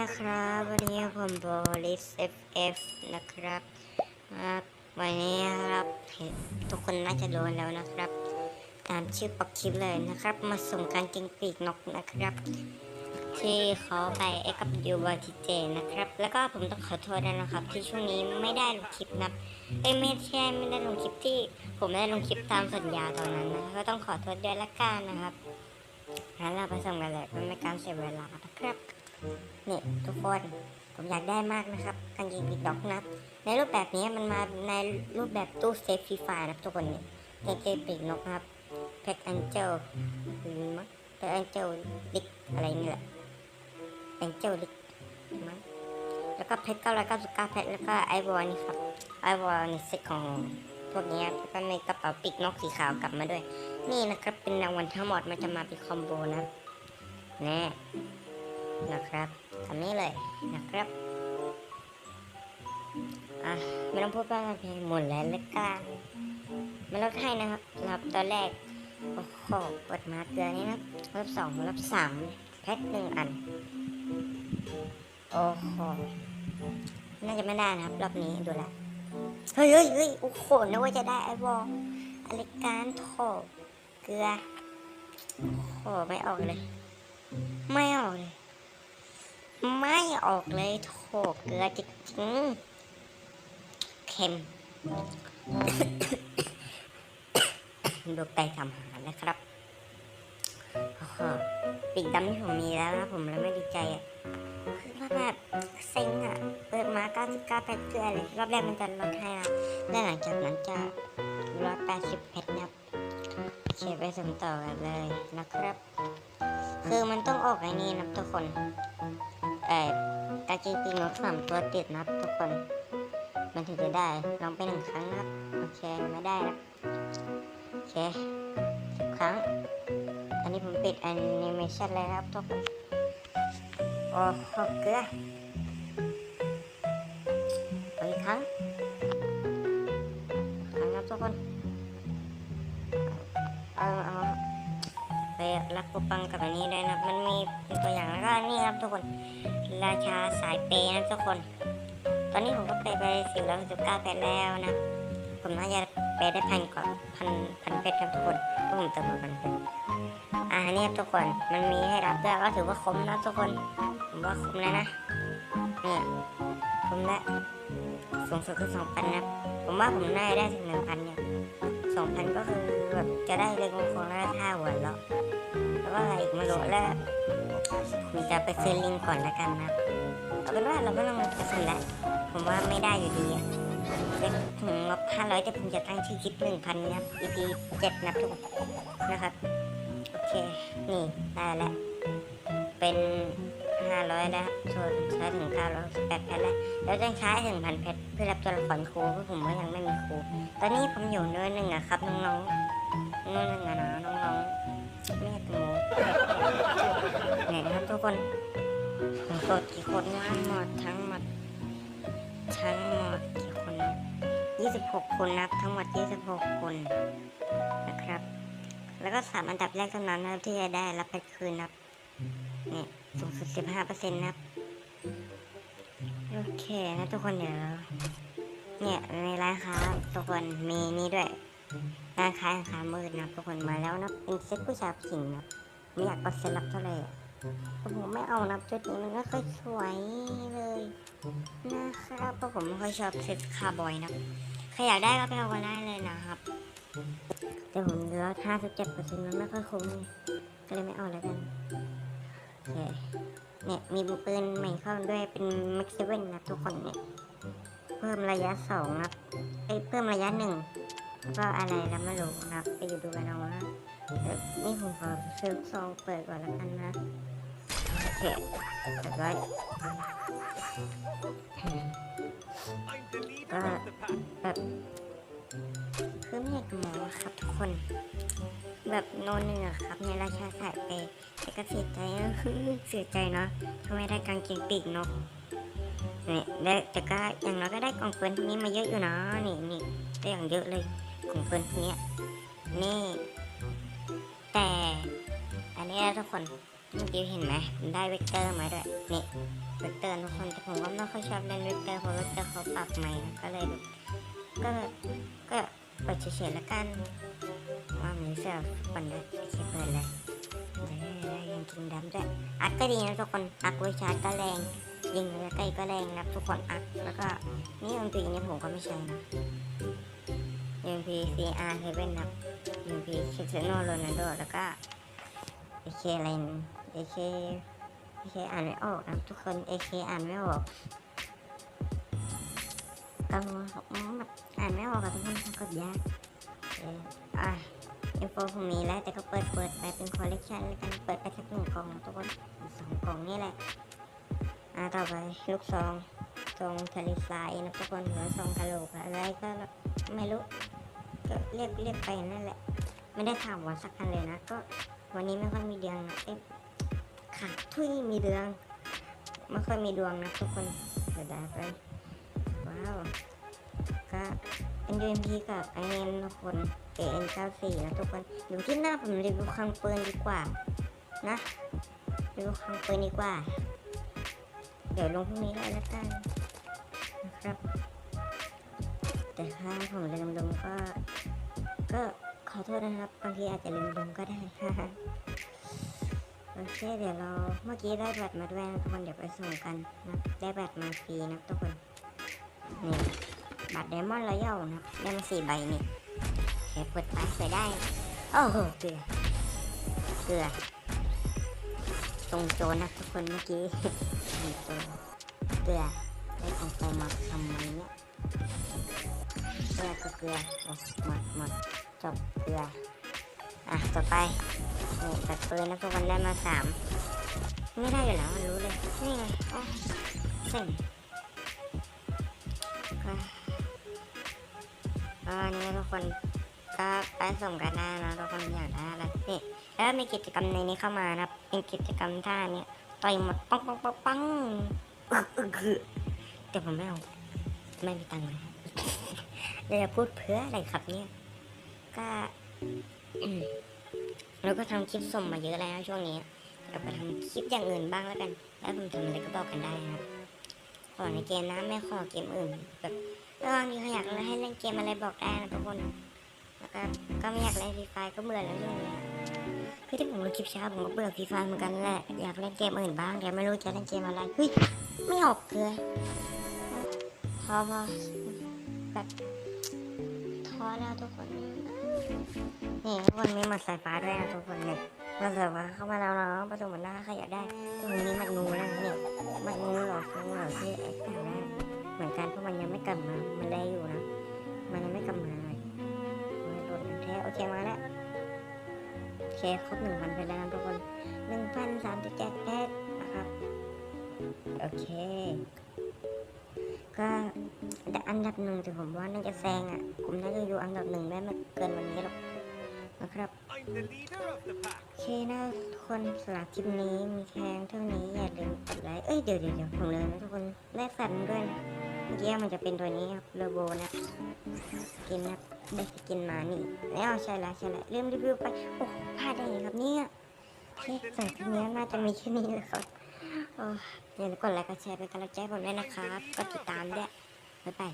นะครับ วันนี้ผมโบลิส FF นะครับครับ วันนี้ครับเห็นทุกคนน่าจะรู้แล้วนะครับ ตามชื่อปักคลิปเลยนะครับ มาส่งการกิงปีกนกนะครับ ที่เขาไปเอ็กกับยูบอทีเจนะครับ แล้วก็ผมต้องขอโทษด้วยนะครับ ที่ช่วงนี้ไม่ได้ลงคลิปนะเอ้ยไม่ใช่ไม่ได้ลงคลิปที่ ผมไม่ได้ลงคลิปตามสัญญาตอนนั้นนะก็ต้องขอโทษด้วยละกันนะครับงั้นเราไปส่งกันเลยเพื่อไม่การเสียเวลานะครับ นี่ทุกคนผมอยากได้มากนะครับกางเกงปีกดอกนับในรูปแบบนี้มันมาในรูปแบบตู้เซฟฟรีไฟนะครับทุกคนนี่กางเกงปีกนกนะครับแพ็กแองเจลหรือมั้งแพ็กแองเจลลิกอะไรนี่แหละแองเจลลิกมั้งแล้วก็เพชรเก้าร้อยเก้าสิบเก้าเพชรแล้วก็ไอวอลนี่ครับไอวอลนี่เซ็ตของพวกนี้แล้วก็มีกระเป๋าปีกนกสีขาวกลับมาด้วย นี่นะครับเป็นรางวัลทั้งหมดมันจะมาเป็นคอมโบนะแน่ นะครับทำนี้เลยนะครับอะไม่ต้องพูดมากเพลงหมดแล้วเลยกันมาลดให้นะครับรับตอนแรกโอ้โหเปิดมาเกลือนี้นะรับสองรับสามแพ็คหนึ่งอัน โอ้โหน่าจะไม่ได้นะครับ รอบนี้ดูแลวเฮ้ยเฮ้ยเฮ้ยโอ้โหนึกว่าจะได้ไอ้วอลอะไรการโถเกลือโอ้โหไม่ออกเลย ไม่ออกเลย ไม่ออกเลยโถเกลือจริงๆเค็มดูไปทำหารนะครับโอ้โหปีกดำที่ผมมีแล้วนะผมแล้วไม่ดีใจอะคือว่าแบบเซ็งอะ เปิดมา 99เพชรเกลือเลย รอบแรกมันจะลดให้นะแล้วหลังจากนั้นจะลด80เพชรนะเชียร์ไปส่งต่อกันเลยนะครับ คือมันต้องออกไอ้นี่นะทุกคน เอ่อกากีปีนกสามตัวติดนะครับทุกคน มันถึงจะได้ลองไปหนึ่งครั้งนะครับโอเคไม่ได้นะโอเคสิบครั้ง อันนี้ผมปิดแอนิเมชันเลยนะครับทุกคนโอ้โหเกลืออีกครั้งครั้งครับทุกคนเอาเอาไปรับคูปังกับอันนี้ด้วยนะมันมีเป็นตัวอย่างแล้วก็นี่ครับทุกคน ราชาสายเปย์นะทุกคน ตอนนี้ผมก็เปย์ไปสิบแล้วสิบเก้าเพชรแล้วนะ ผมน่าจะเปย์ได้พันกว่าพันพันเพชรครับทุกคนเพราะผมเติมมาพันเพชรอ่านี่ยทุกคน มันมีให้รับด้วยก็ถือว่าคุ้มนะทุกคน ผมว่าคุ้มแล้วนะเนี่ยคุ้มแล้วสูงสุดคือสองพันนะ ผมว่าผมน่าจะได้ถึงหนึ่งพันเนี่ยสองพันก็คือแบบจะได้เลยมงคลแล้วท่าหัวเราะแล้วก็อะไรอีกไม่รู้แล้ว ผมจะไปซื้อลิงก่อนละกันนะเอาเป็นว่าเราไม่ต้องไปซื้อแล้วผมว่าไม่ได้อยู่ดีอะถึงงบห้าร้อยแต่ผมจะตั้งชื่อคลิปหนึ่งพันนะครับ EP เจ็ดนะทุกคนนะครับ โอเค นี่ได้แล้ว เป็นห้าร้อยแล้วส่วนใช้ถึงเก้าร้อยแปดแพทแล้วแล้วต้องใช้ถึงพันเพชรเพื่อรับตัวละครครูเพราะผมว่ายังไม่มีครู ตอนนี้ผมอยู่เนินหนึ่งอะครับน้องๆเนินหนึ่งอะนะน้องๆไม่ตะโมไหนนะ คนผมกดกี่คนนะทั้งหมดทั้งหมด ทั้งหมดกี่คนนะยี่สิบหกคนนะครับ ทั้งหมดยี่สิบหกคนนะครับ แล้วก็สามอันดับแรกเท่านั้นนะครับที่จะได้รับเพชรคืนนะครับเนี่ยสูงสุดสิบห้าเปอร์เซ็นต์นะครับ โอเคนะทุกคนเดี๋ยวเนี่ยในร้านค้าทุกคนมีนี่ด้วยร้านค้าร้านค้ามืดนะทุกคนมาแล้วนะเป็นเซ็ตผู้ชายผู้หญิงนะไม่อยากกดเซ็ตรับเท่าไหร่ แต่ผมไม่เอานะชุดนี้มันก็ค่อยสวยเลยนะครับเพราะผมไม่ค่อยชอบเซ็ตคาร์บอยนะใครอยากได้ก็ไปเอากันได้เลยนะครับ แต่ผมเหลือห้าสิบเจ็ดเปอร์เซ็นต์มันไม่ค่อยคุ้มก็เลยไม่เอาแล้วกันโอเคเนี่ยมีปืนใหม่เข้าด้วยเป็นแม็กซิเว่นนะทุกคนเนี่ยเพิ่มระยะสองนะครับไอ้เพิ่มระยะหนึ่งแล้วก็อะไรแล้วไม่รู้นะครับ ไปอยู่ดูกันเอาว่าเดี๋ยวนี่ผมขอซื้อซองเปิดก่อนแล้วกันนะ โอเคเรียบร้อยก็แบบคือไม่อยากจะมอครับทุกคน แบบโนนหนึ่งอะครับ ในราชาสายเปย์แต่ก็เสียใจเสียใจเนาะทำไมได้กางเกงปีกนกนี่ได้แต่ก็อย่างน้อยก็ได้กองปืนพวกนี้มาเยอะอยู่นะนี่นี่ได้อย่างเยอะเลยกองปืนพวกเนี้ยนี่ แต่อันนี้ทุกคน เมื่อกี้เห็นไหมได้เวกเตอร์มาด้วยนี่เวกเตอร์ทุกคนแต่ผมก็ไม่ค่อยชอบเล่นเวกเตอร์เพราะเวกเตอร์เขาปรับใหม่ก็เลยก็ก็เปิดเฉยๆแล้วกันว่ามีเสื้อฟันด้วยโอเคเปิดเลยได้ยังกินดำด้วยอักก็ดีนะทุกคนอักไวชาร์ก็แรงยิงระยะไกลก็แรงนะทุกคนอักแล้วก็นี่ดนตีนี่ผมก็ไม่ใช่นะ MP CR 7ครับ MP Cristiano Ronaldo แล้วก็ AK อะไรน AK AK อ่านไม่ออกนะทุกคน AK อ่านไม่ออกก็แบบอ่านไม่ออกอะทุกคนกดยากเอออะอินโฟผมมีแล้วแต่ก็เปิดเปิดไปเป็นคอลเลกชันแล้วกันเปิดไปสักหนึ่งกล่องทุกคนสองกล่องนี่แหละอ่าต่อไปลูกซองซองทะเลทรายนะทุกคนหรือซองกะโหลกอะไรก็ไม่รู้ก็เรียกเรียกไปนั่นแหละ ไม่ได้ถามวันสักคันเลยนะ ก็วันนี้ไม่ค่อยมีเดืองเอ๊ะ ขาดทุยมีเดืองไม่ค่อยมีดวงนะทุกคนเดี๋ยวได้ไป ว้าว ก็เป็น UMP กับไอเอนมทุกคน AN94 นะทุกคนอยู่ที่หน้าผมรีวิวคลังปืนดีกว่า นะรีวิวคลังปืนดีกว่า เดี๋ยวลงพรุ่งนี้ได้แล้วกันนะครับ แต่ถ้าผมลืมลงก็ ก็ขอโทษนะครับบางทีอาจจะลืมลงก็ได้ โอเคเดี๋ยวเราเมื่อกี้ได้แบตมาด้วยนะทุกคนเดี๋ยวไปส่งกันนะได้แบตมาฟรีนะทุกคนนี่บัตรไดมอนรอยัลนะได้มาสี่ใบนี่โอเคเปิดไปใส่ได้โอ้โหเกลือเกลือตรงโจรนะทุกคนเมื่อกี้ตรงโจเกลือได้ของโฟมาทำไมเนี่ยเกลือก็เกลือหมดหมดจบเกลือ อะต่อไปนี่ตัดปืนนะทุกคนได้มาสามไม่ได้อยู่แล้วมันรู้เลยนี่ไงอ๋อเส้นก็ก็นี่ทุกคนก็ไปส่งกันได้นะทุกคนอยากได้อะไรนี่แล้วมีกิจกรรมในนี้เข้ามานะเป็นกิจกรรมท่าเนี่ยต่อยหมดปังปังปังปังอึกอึกอึกแต่ผมไม่เอาไม่มีตังค์เลยเราจะพูดเพื่ออะไรครับเนี่ยก็ อืมเราก็ทำคลิปส่งมาเยอะแล้วช่วงนี้เราไปทำคลิปอย่างอื่นบ้างแล้วกัน แล้วผมทำอะไรก็บอกกันได้ครับขอในเกมนะไม่ขอเกมอื่นแบบถ้าบางทีเขาอยากให้เล่นเกมอะไรบอกได้นะทุกคนแล้วก็ก็ไม่อยากเล่นฟรีไฟก็เบื่อแล้วช่วงนี้คือที่ผมลงคลิปเช้าผมก็เบื่อฟรีไฟเหมือนกันแหละอยากเล่นเกมอื่นบ้างแต่ไม่รู้จะเล่นเกมอะไรเฮ้ยไม่ออกเลยพอพอแบบท้อแล้วทุกคน นี่ทุกคนมีมัดสายฟ้าด้วยนะทุกคนเนี่ยมัดสายฟ้าเข้ามาแล้วเนาะประตูหมดหน้าใครอยากได้ตรงนี้มัดงูแล้วนะเนี่ยมัดงูหรองูหรอที่ไอ้ต่างได้เหมือนกันเพราะมันยังไม่กลับมา มันได้อยู่นะ มันยังไม่กลับมาเลยมันโดนแท้โอเคมาแล้วโอเคครบหนึ่งพันไปแล้วนะทุกคนหนึ่งพันสามสิบเจ็ดเพชรนะครับ โอเค ก็ อันดับหนึ่งแต่ผมว่าน่าจะแซงอะ ผมน่าจะอยู่อันดับหนึ่งได้ไม่เกินวันนี้หรอกนะครับโอเคนะทุกคนสำหรับคลิปนี้มีแค่เท่านี้อย่าลืมกดไลค์เอ้ยเดี๋ยวเดี๋ยวเดี๋ยวผมเลยนะทุกคนแลกสัตว์ด้วยนะเมื่อกี้มันจะเป็นตัวนี้ครับโลโบนะสกินนะได้สกินมานี่แล้วใช่แล้วใช่แล้วเริ่มรีวิวไปโอ้พลาดได้ไงครับเนี่ยโอเคสำหรับคลิปนี้น่าจะมีแค่นี้เลยครับอย่าลืมกดไลค์กดแชร์เป็นกำลังใจผมด้วยนะครับกดติดตามด้วย บ๊ายบาย